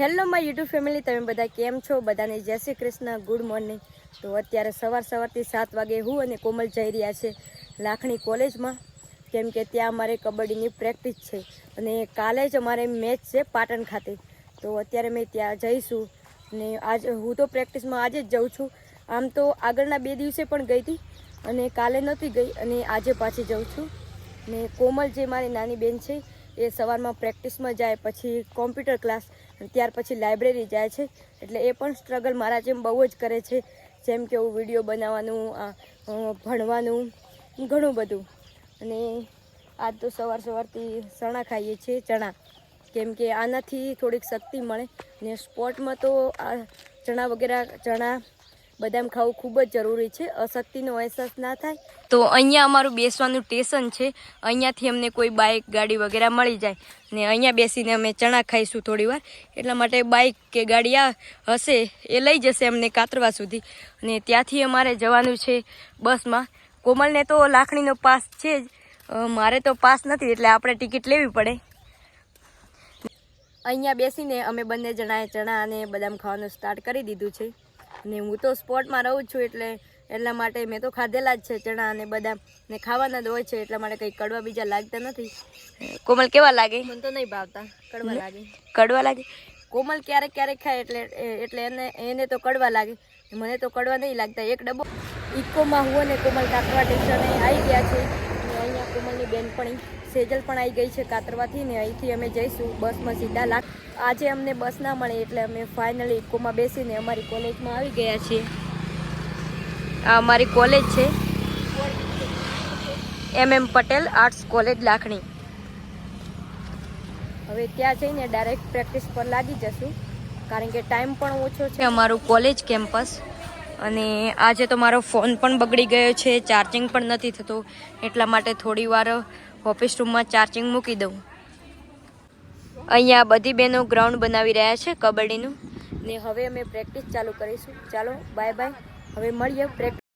Hello, my YouTube family. તમે બધા કેમ છો? બધાને જય શ્રી કૃષ્ણ, ગુડ મોર્નિંગ. તો અત્યારે સવાર સવારથી સાત વાગે હું અને કોમલ જઈ રહ્યા છે લાખણી કોલેજમાં. કેમ કે ત્યાં અમારે કબડ્ડીની પ્રેક્ટિસ છે. અને કાલે જ અમારે મેચ છે પાટણ ખાતે. તો અત્યારે મેં ત્યાં જઈશું. ને આજ હું તો પ્રેક્ટિસમાં આજે જ જાઉં છું. આમ તો આગળના બે દિવસે પણ ગઈ હતી અને કાલે નહોતી ગઈ અને આજે પાછી જાઉં છું. ને કોમલ જે મારી નાની બેન છે એ સવારમાં પ્રેક્ટિસમાં જાય, પછી કોમ્પ્યુટર ક્લાસ ત્યાર પછી લાઇબ્રેરી જાય છે. એટલે એ પણ સ્ટ્રગલ મારા જેમ બહુ જ કરે છે. જેમ કે હું વીડિયો બનાવવાનું ભણવાનું, ઘણું બધું. અને આજ તો સવાર સવારથી ચણા ખાઈએ છીએ, ચણા. કેમ કે આનાથી થોડીક શક્તિ મળે. ને સ્પોર્ટમાં તો આ ચણા વગેરે, ચણા બદામ ખાવું ખૂબ જ જરૂરી છે. અશક્તિનો અહેસાસ ના થાય. તો અહીંયા અમારું બેસવાનું સ્ટેશન છે. અહીંયાથી અમને કોઈ બાઇક ગાડી વગેરે મળી જાય. ને અહીંયા બેસીને અમે ચણા ખાઈશું થોડી વાર. એટલા માટે બાઇક કે ગાડી આ હશે એ લઈ જશે અમને કાતરવા સુધી. અને ત્યાંથી અમારે જવાનું છે બસમાં. કોમલને તો લાખણીનો પાસ છે જ. મારે તો પાસ નથી એટલે આપણે ટિકિટ લેવી પડે. અહીંયા બેસીને અમે બંને જણાએ ચણા અને બદામ ખાવાનું સ્ટાર્ટ કરી દીધું છે. ને હું તો સ્પોર્ટમાં રહું છું એટલે એટલા માટે મેં તો ખાધેલા જ છે ચણા અને બદામ. ને ખાવાના જ હોય છે એટલા માટે કંઈ કડવા બીજા લાગતા નથી. કોમલ કેવા લાગે? મને તો નહીં ભાવતા. કડવા લાગે. કડવા લાગે? કોમલ ક્યારેક ક્યારેક ખાય એટલે એટલે એને એને તો કડવા લાગે. મને તો કડવા નહીં લાગતા. એક ડબ્બો ઇકોમાં હું અને કોમલ કાતરવા સ્ટેશને આવી ગયા છે અને અહીંયા કોમલની બેનપણી સેજલ પણ આવી ગઈ છે કાતરવાથી ને અહીંથી અમે જઈશું. બસમાં સીધા લાખ આજે અમને બસ ના મળે એટલે અમે ફાઇનલી ઇકોમાં બેસીને અમારી કોલેજમાં આવી ગયા છીએ. આ અમારી કોલેજ છે. M M Patel arts college Lakhani. હવે ત્યાં જઈને ડાયરેક્ટ પ્રેક્ટિસ પર લાગી જશું. કારણ કે ટાઈમ પણ ઓછો છે. અમારું કોલેજ કેમ્પસ. અને આજે તો મારો ફોન પણ બગડી ગયો છે. ચાર્જિંગ પણ નથી થતું. એટલા માટે થોડી વાર ઓફિસ રૂમમાં ચાર્જિંગ મૂકી દઉં. અહીંયા બધી બહેનો ગ્રાઉન્ડ બનાવી રહ્યા છે કબડ્ડીનું. ને હવે અમે પ્રેક્ટિસ ચાલુ કરીશું. ચાલો બાય બાય હવે મળીએ પ્રેક્ટિસ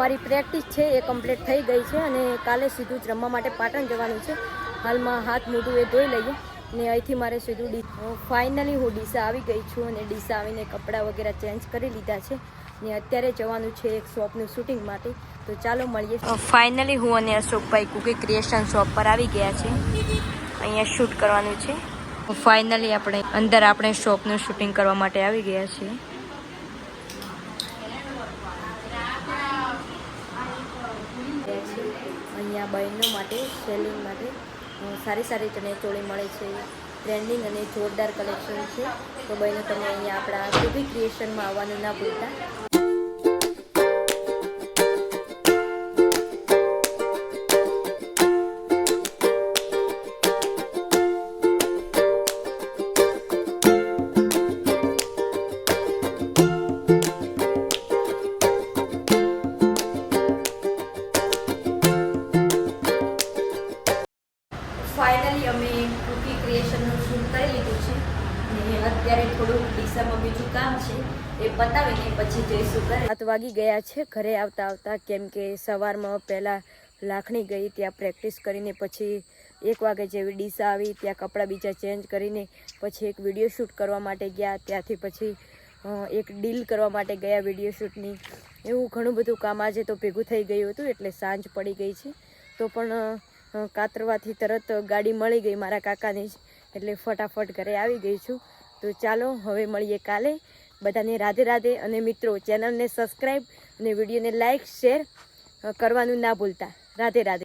અમારી પ્રેક્ટિસ છે એ કમ્પ્લીટ થઈ ગઈ છે અને કાલે સીધું જ રમવા માટે પાટણ જવાનું છે. હાલમાં હાથ મોઢું એ ધોઈ લઈએ ને અહીંથી મારે સીધું ડી ફાઇનલી હું ડીસા આવી ગઈ છું અને ડીસા આવીને કપડાં વગેરે ચેન્જ કરી લીધા છે. ને અત્યારે જવાનું છે એક શોપનું શૂટિંગ માટે. તો ચાલો મળીએ. ફાઇનલી હું અને અશોકભાઈ કુકી ક્રિએશન શોપ પર આવી ગયા છે અહીંયા શૂટ કરવાનું છે. ફાઇનલી આપણે અંદર આપણે શોપનું શૂટિંગ કરવા માટે આવી ગયા છીએ રહ્યા છે અહીંયા બહેનો માટે સેલિંગ માટે સારી સારી સારી ચણિયાચોળી મળે છે ટ્રેન્ડિંગ અને જોરદાર કલેક્શન છે. તો બહેનો, તમે અહીંયા આપણા સુભી ક્રિએશનમાં આવવાનું ના ભૂલતા. ફાઇનલી અમે કુકી ક્રિએશનનું શૂટ કરી લીધું છે. ને અત્યારે થોડુંક ડીસામાં બીજું કામ છે. એ પતાવીને પછી જઈશું ઘરે. સાત વાગી ગયા છે. ઘરે આવતા આવતા કેમ કે સવારમાં પહેલાં લાખણી ગઈ, ત્યાં પ્રેક્ટિસ કરીને પછી એક વાગે જેવી ડીસા આવી, ત્યાં કપડાં બીજા ચેન્જ કરીને પછી એક વીડિયો શૂટ કરવા માટે ગયા. ત્યાંથી પછી એક ડીલ કરવા માટે ગયા વીડિયો શૂટની એવું ઘણું બધું કામ આજે તો ભેગું થઈ ગયું હતું, એટલે સાંજ પડી ગઈ છે. તો પણ કાતરવાથી તરત ગાડી મળી ગઈ મારા કાકાની જ. એટલે ફટાફટ ઘરે આવી ગઈ છું. તો ચાલો, હવે મળીએ કાલે. બધાને રાધે રાધે અને મિત્રો, ચેનલને સબસ્ક્રાઈબ અને વિડીયોને લાઈક શેર કરવાનું ના ભૂલતા. રાધે રાધે.